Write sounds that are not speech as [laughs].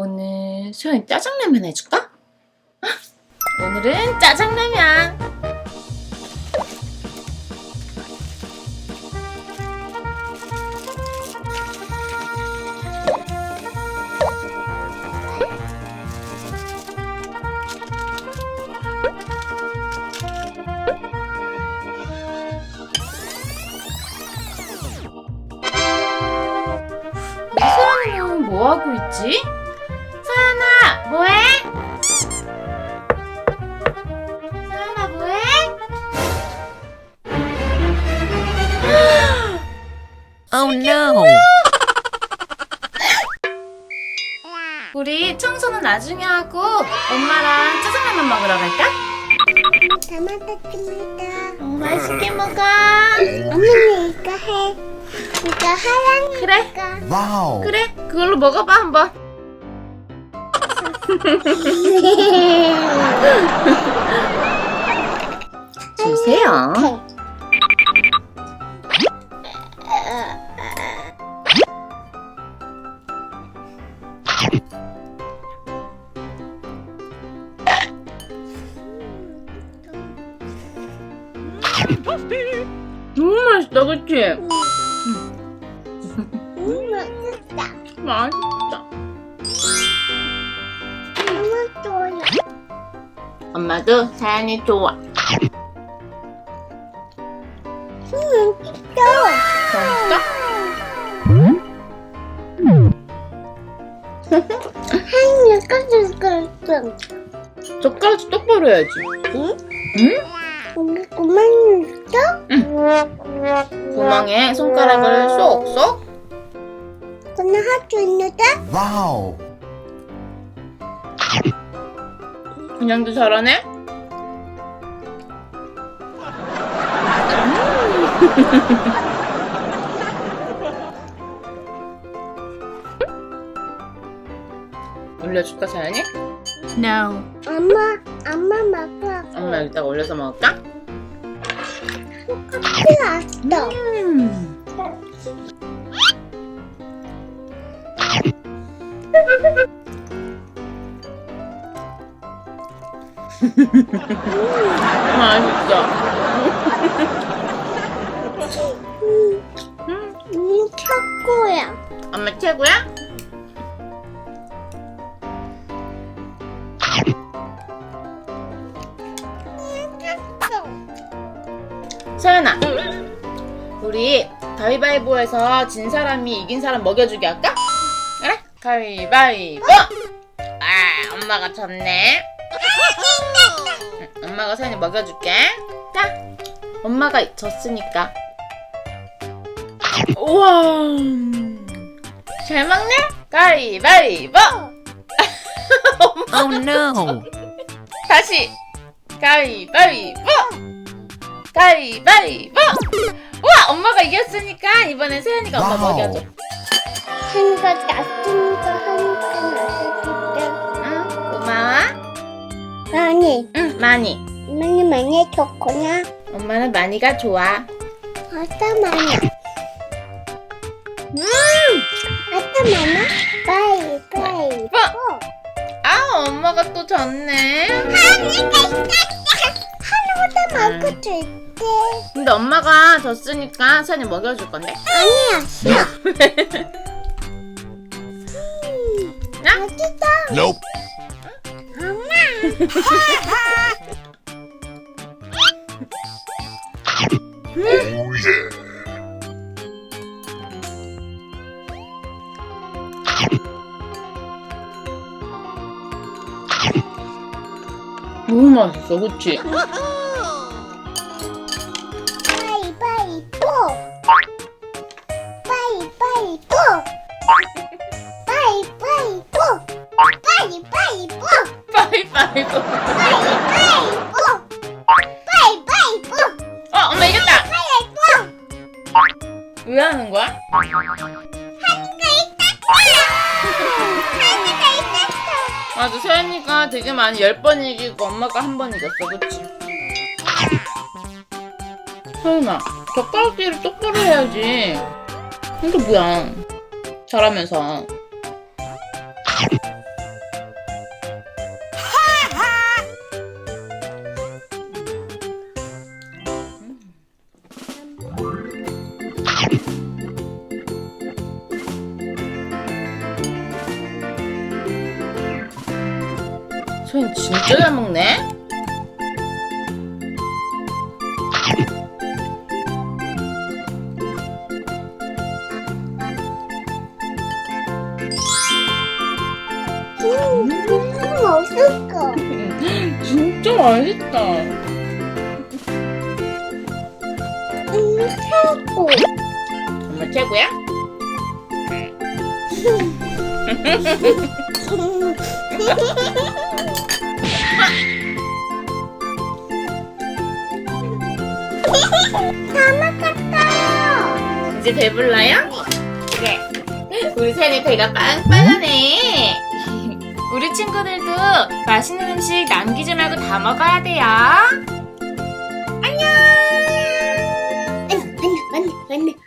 오늘 소연이 짜장라면 해줄까? 헉, 오늘은 짜장라면. 우리 소연이는 뭐 하고 있지? 뭐해? 소연아, 뭐해? Oh no! 우리 청소는 나중에 하고 엄마랑 짜장라면 먹으러 갈까? 잘 먹겠습니다. 어, 맛있게 먹어. 언니 이거 해. 이거 하얀 그래. 와우. 그래. 그걸로 먹어봐 한번. 주세요. 너무 맛있다, 그치? 음, 맛있다. 맛있다. 엄마도 사연이 좋아. 음, 또. 맛있다? 하얀 거, 거, 거. 젓가락 똑바로 해야지. 응? 응? 우리 그만 있어? 구멍에 손가락을 쏙쏙. 그냥 할수 있는데? 와우. 그냥도 잘하네? 올려줄까, 사연이? No. 엄마, 엄마 먹어. 엄마 여기다가 올려서 먹을까? 필요 없어. 음. 맛있어. 음, 최고야. 엄마 최고야? 서연아, 우리 가위바위보에서 진 사람이 이긴 사람 먹여주기 할까? 그래? 가위바위보! 아, 엄마가 졌네. 응, 엄마가 서연이 먹여줄게. 자, 엄마가 졌으니까. 우와, 잘 먹네? 가위바위보! [laughs] Oh no! 다시 가위바위보 가위바위보 우와 엄마가 이겼으니까 이번엔 세연이가 엄마 와우. 먹여줘 한거 같은 거, 한거 맛있을게. 응 고마워 아니, 응 많이 많이 많이 좋구나. 엄마는 많이가 좋아 어떤 많이? 음 어떤 많아? 빠이, 빠이. 뭐? 아 엄마가 또 졌네 하나보다 먹을 수 있대. 근데 엄마가 졌으니까 세연이 먹여줄 건데 아니야, 싫어. 나? 맛있어. Nope. Oh yeah. 너무 맛있어 그치? 빠이, 빠이, 뽀. 빠이, 빠이, 뽀. 빠이, 빠이, 뽀. 빠이, 빠이, 뽀. 바이바이보 빠이, 빠 왜 하는 거야? 맞아 세연이가 되게 많이 10번 이기고 엄마가 한 번 이겼어 그치? 서연아 젓가락질을 똑바로 해야지. 이게 뭐야? 잘하면서 소연 진짜 잘 먹네. 맛있어. 진짜 맛있다. 음, 최고. 정말 최고야? [laughs] [laughs] 다 먹었어요. 이제 배불러요? 그래. 우리 소연이 배가 빵빵하네. 우리 친구들도 맛있는 음식 남기지 말고 다 먹어야 돼요. 안녕, 안녕, 안녕, 안녕.